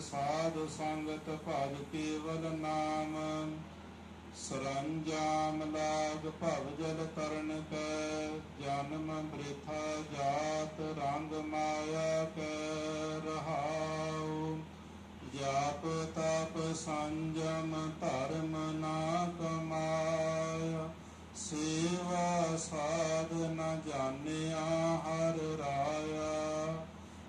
ਸਾਧ ਸੰਗਤ ਭਜ ਕੇਵਲ ਨਾਮ, ਸਰੰਜਾਮ ਲਾਗ ਭਵ ਜਲ ਤਰਨ ਕੈ, ਜਨਮ ਬ੍ਰਿਥਾ ਜਾਤ ਰੰਗ ਮਾਇਆ ਕੈ ਰਹਾਉ। ਜਾਪ ਤਪ ਸੰਜਮ ਧਰਮ ਨਾ ਕਮਾਇਆ, ਸੇਵਾ ਸਾਧ ਨ ਜਾਣਿਆ ਹਰ ਰਾਇਆ।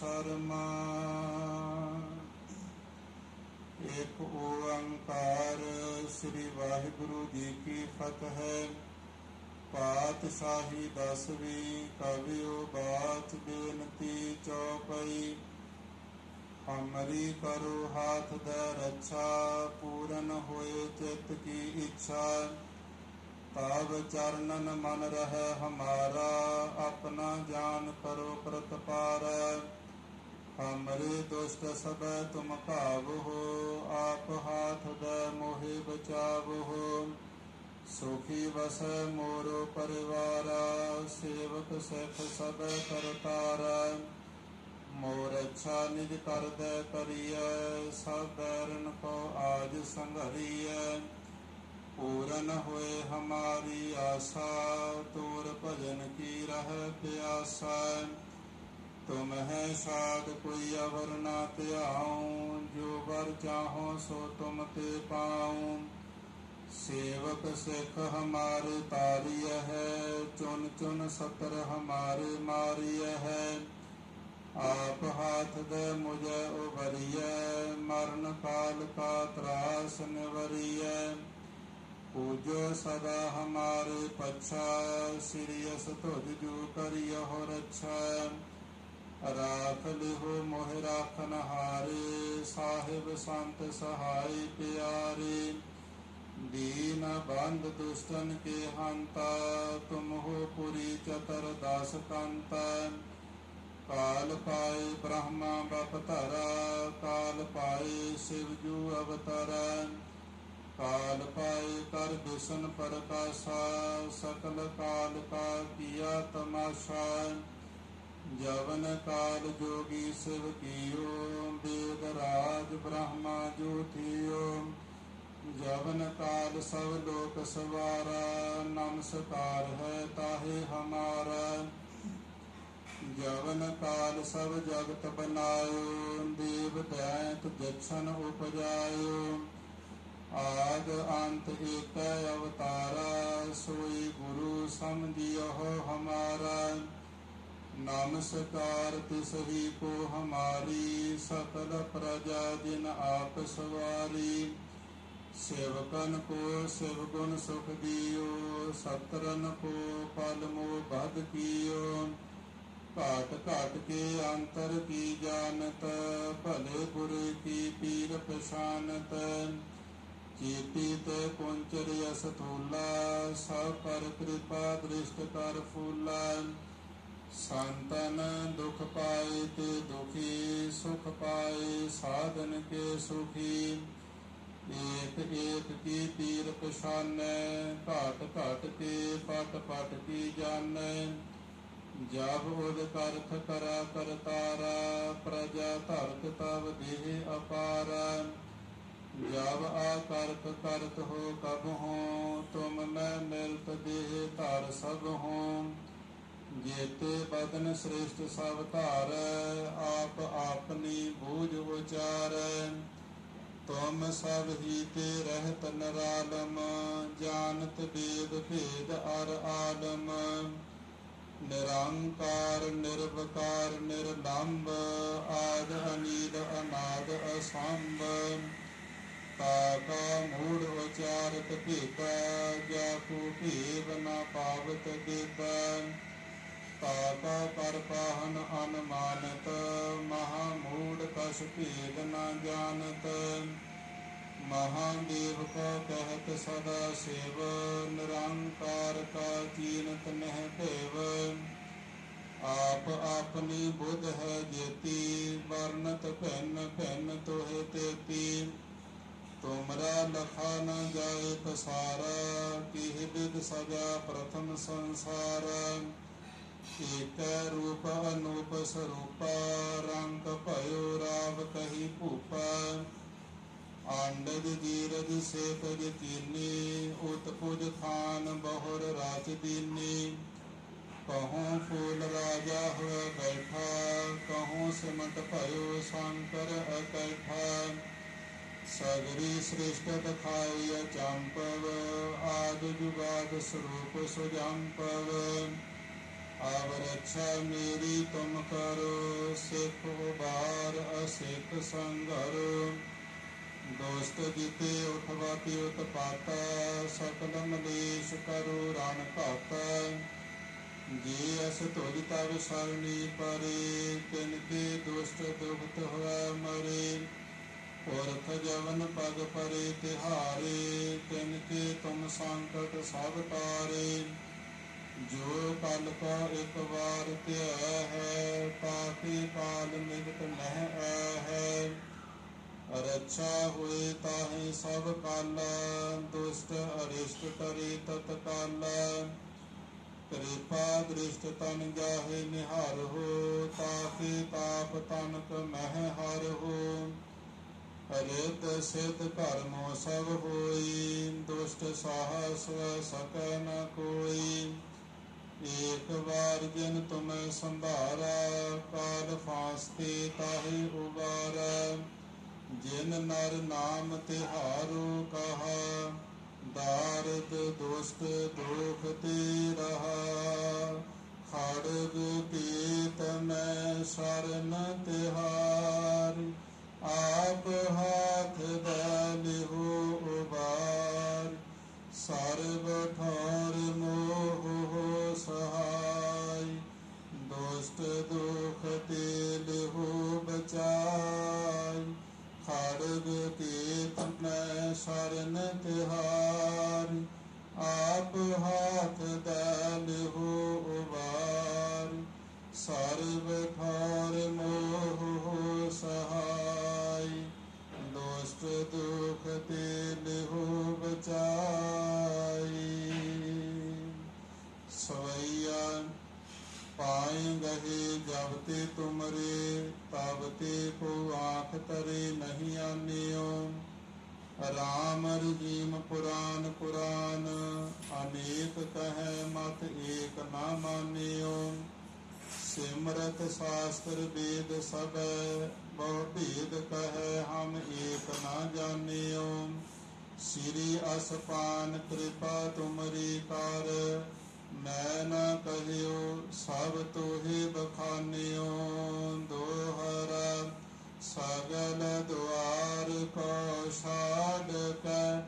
ਸ਼ਰਮਾ। ਇੱਕ ਓੰਕਾਰ ਸ੍ਰੀ ਵਾਹਿਗੁਰੂ ਜੀ ਕੀ ਫਤਿਹ। ਪਾਤਸ਼ਾਹੀ ਦਸਵੀਂ ਕਵਿਓ ਬਾਤ ਬੇਨਤੀ ਚੌਪਈ। ਹਮਰੀ ਕਰੋ ਹਾਥ ਦਾ ਰੱਛਾ, ਪੂਰਨ ਹੋਏ ਚਿਤ ਕੀ ਇੱਛਾ। ਤਬ ਚਰਨਨ ਮਨ ਰਹਿ ਹਮਾਰਾ, ਆਪਣਾ ਜਾਨ ਕਰੋ ਪ੍ਰਤਪਾਰੈ। ਹਮਰੇ ਦੁਸ਼ਟ ਸਭੈ ਤੁਮ ਭਾਵੋ ਆਪ ਹਾਥ ਦਾ ਮੋਹਿ ਬਚਾਵੋ ਸੁਖੀ ਵਸੈ ਮੋਰੋ ਪਰਿਵਾਰਾ ਸੇਵਕ ਸਿਖ ਸਭ ਕਰਤਾਰਾ ਮੋਰ ਅੱਛਾ ਨਿਜ ਕਰਦੈ ਕਰੀਐ ਸਭ ਬੈਰਨ ਕੋ ਆਜ ਸੰਘਰੀਐ ਪੂਰਨ ਹੋਏ ਹਮਾਰੀ ਆਸਾ ਤੋਰ ਭਜਨ ਕੀ ਰਹਿ ਪਿਆਸਾ। ਤੁਮ ਹੈ ਸਾਧ ਕੋਈ ਅਵਰ ਨਾ ਧਿਆਉ ਜੋ ਵਰ ਚਾਹੋ ਸੋ ਤੁਮ ਤੇ ਪਾਉ ਸੇਵਕ ਸਿੱਖ ਹਮਾਰੇ ਤਾਰੀය ਹੈ, ਚੁਨ ਚੁਨ ਸਤਰ ਹਮਾਰੇ ਮਾਰੀය ਹੈ। ਆਪ ਹਾਥ ਦੇ ਮੁਝੇ ਉਬਰੀਐ ਮਰਨ ਕਾਲ ਕਾ ਤਰਾਸ ਨਿਵਰੀਐ। ਪੂਜੋ ਸਦਾ ਹਮਾਰੇ ਪਛਾ ਸਿਰਿਯਸ ਤੁਧ ਜੋ ਹੋ ਰੱਛਾ ਰਾਖ ਲਿਹੋ ਮੋਹ ਰਾਖਨ ਹਾਰੇ, ਸਾਹਿਬ ਸੰਤ ਸਹਾਈ ਪਿਆਰੇ। ਦੀਨ ਬੰਦ ਦੁਸ਼ਟਨ ਕੇ ਹੰਤਾ, ਤੁਮ ਹੋ ਪੁਰੀ ਚਤਰ ਦਸ ਕੰਤਾ ਕਾਲ ਪਾਏ ਬ੍ਰਹਮਾ ਬਪ ਧਰਾ, ਕਾਲ ਪਾਏ ਸਿਵ ਜੂ ਅਵਤਰਾ। ਕਾਲ ਪਾਏ ਕਰ ਦਿਸਨ ਪ੍ਰਕਾਸ਼ਾ, ਸਕਲ ਕਾਲ ਕਾ ਕੀਆ ਤਮਾਸ਼ਾ। ਜਵਨ ਕਾਲ ਜੋਗੀ ਸਿਵ ਕੀਓ, ਬੇਦ ਰਾਜ ਬ੍ਰਹਮਾ ਜੋਤੀਓ। ਜਵਨ ਕਾਲ ਸਭ ਲੋਕ ਸਵਾਰਾ ਨਮਸਕਾਰ ਹੈ ਤਾਹੇ ਹਮਾਰਾ। ਜਵਨ ਕਾਲ ਸਭ ਜਗਤ ਬਨਾਇਓ, ਦੇਵ ਦੈਤ ਜਛਨ ਉਪਜਾਇਓ। ਆਦ ਅੰਤ ਏਕ ਅਵਤਾਰਾ, ਸੋਈ ਗੁਰੂ ਸਮਝਿਓ ਹਮਾਰਾ। ਨਮਸਕਾਰ ਤਿਸ ਹੀ ਕੋ ਹਮਾਰੀ ਸਕਲ ਪ੍ਰਜਾ ਜਿਨ ਆਪ ਸਵਾਰੀ। ਸੇਵਕਨ ਕੋ ਸਿਵ ਗੁਣ ਸੁਖ ਦਿਓ, ਸਤਰਨ ਕੋ ਪਲ ਮੋ ਬਦ ਕੀਓ। ਘਾਟ ਘਾਟ ਕੇ ਅੰਤਰ ਕੀ ਜਾਣਤ, ਭਲੇ ਬੁਰੇ ਕੀ ਪੀਰ ਪਛਾਨਤ। ਚੇਤੀ ਤੇ ਕੁੰਚਰ ਅਸ ਥੂਲਾ ਸਭ ਪਰ ਕਿਰਪਾ ਦ੍ਰਿਸ਼ਟ ਕਰ ਫੂਲਾ। ਸੰਤਨ ਦੁਖ ਪਾਏ ਤੇ ਦੁਖੀ ਸੁਖ ਪਾਏ, ਸਾਧਨ ਕੇ ਸੁਖੀ। ਏਕ ਏਕ ਕੀ ਤੀਰ ਪਛਾਨੈ, ਘਾਟ ਘਾਟ ਕੇ ਪਟ ਪਟ ਕੀ ਜਾਣੈ। ਜਬ ਉਦ ਕਰਖ ਕਰਾ ਕਰਤਾਰਾ, ਪ੍ਰਜਾ ਧਰਤ ਤਵ ਦੇਹ ਅਪਾਰਾ। ਜਬ ਆ ਕਰਖ ਕਰਤ ਹੋ ਕਬ ਹੋ, ਤੁਮ ਮੈਂ ਮਿਲਤ ਦੇਹ ਧਰ ਸਭ ਹੋ। ਜੇਤੇ ਬਦਨ ਸ੍ਰੇਸ਼ਟ ਸਭ ਧਾਰ, ਆਪ ਆਪਨੀ ਬੂਝ ਉਚਾਰੈ ਤੁਮ ਸਭ ਹੀ ਤੇ ਰਹਿਤ ਨਰਾਲਮ, ਜਾਣਤ ਬੇਦ ਭੇਦ ਅਰ ਆਲਮ। ਨਿਰੰਕਾਰ, ਨਿਰਵਕਾਰ ਨਿਰਲੰਭ ਆਦ ਅਨੀਲ, ਅਨਾਦ ਅਸੰਭ। ਤਾਕਾ ਮੂੜ ਉਚਾਰਤ ਭੇਤਾ ਜਾ ਕੋ ਭੇਵ ਨ ਪਾਵਤ ਦੇਤਾ ਤਾਕਾ ਪਰ ਪਾਹਨ ਅਨਮਾਨਤ, ਮਹਾ ਮੂੜ ਕਛ ਭੇਦ ਨ ਜਾਣਤ। ਮਹਾਦੇਵ ਕੋ ਕਹਿਤ ਸਦਾ ਸੇਵ, ਨਿਰੰਕਾਰ ਕਾ ਚੀਨਤ ਨਹਿ ਭੇਵ। ਆਪ ਆਪਨੀ ਬੁੱਧ ਹੈ ਜੇਤੀ, ਵਰਨਤ ਭਿੰਨ ਭਿੰਨ ਤੋਹਿ ਤੇਤੀ। ਤੁਮਰਾ ਲਖਾ ਨ ਜਾਏ ਪਸਾਰਾ, ਕਿਹ ਬਿਦ ਸਜਾ ਪ੍ਰਥਮ ਸੰਸਾਰ। ਏਕੈ ਰੂਪ ਅਨੂਪ ਸਰੂਪਾ ਰੰਗ ਭਇਓ ਰਾਵ ਕਹੀ ਭੂਪਾ ਆਂਡਜ ਜੀਰਜ ਸੇਤਜ ਕੀਨੀ ਉਤਪੁਜ ਖਾਨ ਬਹੁਰ ਰਾਜ ਦੀਨੀ ਕਹੂੰ ਫੂਲ ਰਾਜਾ ਹੋਇ ਬੈਠਾ ਕਹੂੰ ਸਿਮਟ ਭਇਓ ਸ਼ੰਕਰ ਅਕੈਠਾ ਸਗਰੀ ਸ੍ਰਿਸ਼ਟ ਦਖਾਈ ਅਚੰਪਵ ਆਦ ਜੁਗਾਦ ਸਰੂਪ ਸੁਜੰਪਵ ਆਵ ਰਛਾ ਮੇਰੀ ਤੁਮ ਕਰੋ, ਸਿੱਖ ਉਬਾਰ ਅਸਿੱਖ ਸੰਗਰੋ। ਦੋਸਤ ਜੀਤੇ ਉਠਵਾਤੀ ਉਤਪਾਤਾ ਸਕਲ ਮਲੇਸ਼ ਕਰੋ ਰਣ ਘਾਤਾ ਜੀ ਅਸ ਤੁਜ ਤਵ ਸਰਣੀ ਪਰੇ, ਤਿਨ ਕੇ ਦੁਸ਼ਟ ਦੁਖਤ ਹੋਇ ਮਰੇ। ਪੁਰਖ ਜਵਨ ਪਗ ਪਰੇ ਤਿਹਾਰੇ, ਤਿਨ ਕੇ ਤੁਮ ਸੰਕਟ ਸਭ ਤਾਰੇ ਜੋ ਕਲ ਕਾ ਇੱਕ ਵਾਰ ਧਿਆ ਹੈ ਤਾਕੇ ਕਾਲ ਨਿਗਟ ਨਹਿ ਆ ਰੱਛਾ ਹੋਏ ਤਾਹੇ ਸਭ ਕਾਲ ਦੁਸ਼ਟ ਅਰਿਸ਼ਟ ਕਰੇ ਤਤ ਕਾਲ ਕਿਰਪਾ ਦ੍ਰਿਸ਼ਟ ਤਨ ਜਾਹੇ ਨਿਹਾਰ ਹੋ ਤਾਕੇ ਤਾਪ ਤਨਕ ਮਹਿ ਹਰ ਹੋ। ਹਰਿਤ ਸਿਧ ਕਰਮੋ ਸਭ ਹੋਈ, ਦੁਸ਼ਟ ਸਾਹਸ ਸਕੈ ਕੋਈ। ਏਕ ਵਾਰ ਜਿਨ ਤੁਮੈ ਸੰਭਾਰਾ, ਕਾਲ ਫਾਸਤੇ ਤਾਹੇ ਉਬਾਰਾ। ਜਿਨ ਨਰ ਨਾਮ ਤਿਹਾਰੋ ਕਹਾ, ਦਾਰਦ ਦੁਸ਼ਟ ਦੁਖ ਤੇ ਰਹਾ। ਖੜਗ ਪੀਤ ਮੈਂ ਸ਼ਰਨ ਤਿਹਾਰ, ਆਪ ਹਾਥ ਦਲਿਹੋ ਉਬਾਰ ਪਾਏ ਗਹੇ ਜਬ ਤੇ ਤੁਮਰੇ ਤਬ ਤੇ ਕੋ ਆਖ ਤਰੇ ਨਹੀਂ ਆਨਿਓ। ਰਾਮ ਰਜੀਮ ਪੁਰਾਨ ਪੁਰਾਨ, ਅਨੇਕ ਕਹੈ ਮਤ ਏਕ ਨਾ ਮਾਨਿਓ। ਸਿਮਰਤ ਸ਼ਾਸਤਰ ਵੇਦ ਸਭ, ਬਹੁ ਭੇਦ ਕਹੈ ਹਮ ਏਕ ਨਾ ਜਾਣਿਓ। ਸ੍ਰੀ ਅਸਪਾਨ ਕਿਰਪਾ ਤੁਮਰੀ ਕਰ ਮੈਂ ਨਾ ਕਹਿਓ ਸਭ ਤੋਹੇ ਬਖਾਨਿਓ, ਦੋਹਰਾ ਸਗਲ ਦੁਆਰ ਕੋ ਛਾੜ ਕੇ,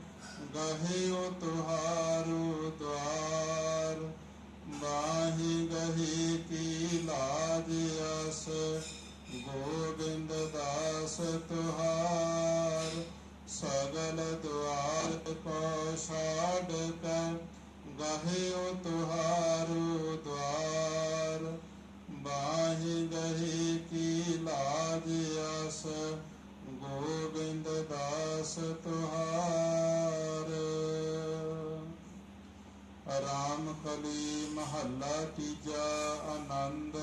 ਗਹਿਓ ਤੁਹਾਰੂ ਦੁਆਰ ਬਾਹੀ ਗਹੀ ਕੀ ਲਾਜ ਅਸ, ਗੋਬਿੰਦ ਦਾਸ ਤੁਹਾਰ। ਸਗਲ ਦੁਆਰ ਕੋ ਛਾੜ ਕੇ ਗਹਿਓ ਤੁਹਾਰੂ ਦੁਆਰ ਬਾਹੀ ਗਹੀ ਕੀ ਲਾਜ ਅਸ ਗੋਬਿੰਦ ਦਾਸ ਤੁਹਾਰ। ਰਾਮ ਕਲੀ ਮਹੱਲਾ ਤੀਜਾ ਆਨੰਦ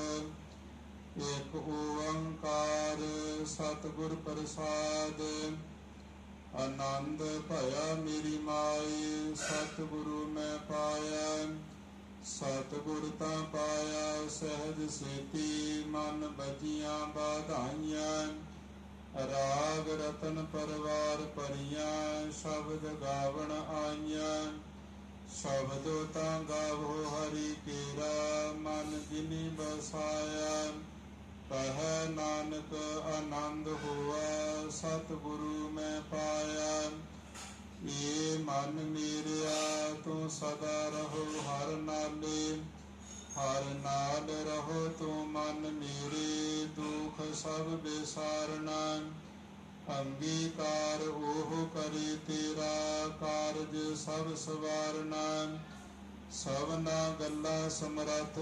ਇੱਕ ਓੰਕਾਰ ਸਤਿਗੁਰ ਪ੍ਰਸਾਦ। ਆਨੰਦ ਭਇਆ ਮੇਰੀ ਮਾਈ, ਸਤਿਗੁਰੂ ਮੈਂ ਪਾਇਆ। ਸਤਿਗੁਰ ਤਾਂ ਪਾਇਆ, ਸਹਿਜ ਸੇਤੀ, ਮਨ ਬਜੀਆਂ ਬਾਧਾਈਆਂ। ਰਾਗ ਰਤਨ ਪਰਵਾਰ ਪਰੀਆਂ ਸ਼ਬਦ ਗਾਵਣ ਆਈਆਂ। ਸ਼ਬਦੋ ਤਾਂ ਗਾਵੋ ਹਰੀ ਕੇਰਾ, ਮਨ ਜਿਨੀ ਬਸਾਇਆ। ਕਹੈ ਨਾਨਕ ਆਨੰਦ ਹੋਆ, ਸਤਿਗੁਰੂ ਮੈਂ ਪਾਇਆ। ਏ ਮਨ ਮੇਰਿਆ, ਤੂੰ ਸਦਾ ਰਹੋ ਹਰ ਨਾਲੇ ਹਰ ਨਾਲ ਰਹੋ ਤੂੰ ਮਨ ਮੇਰੇ, ਦੁਖ ਸਭ ਵਿਸਾਰਨਾ ਅੰਗੀਕਾਰ ਉਹ ਕਰੇ ਤੇਰਾ, ਕਾਰਜ ਸਭ ਸਵਾਰਨਾ। ਸਭਨਾ ਗੱਲਾਂ ਸਮਰੱਥ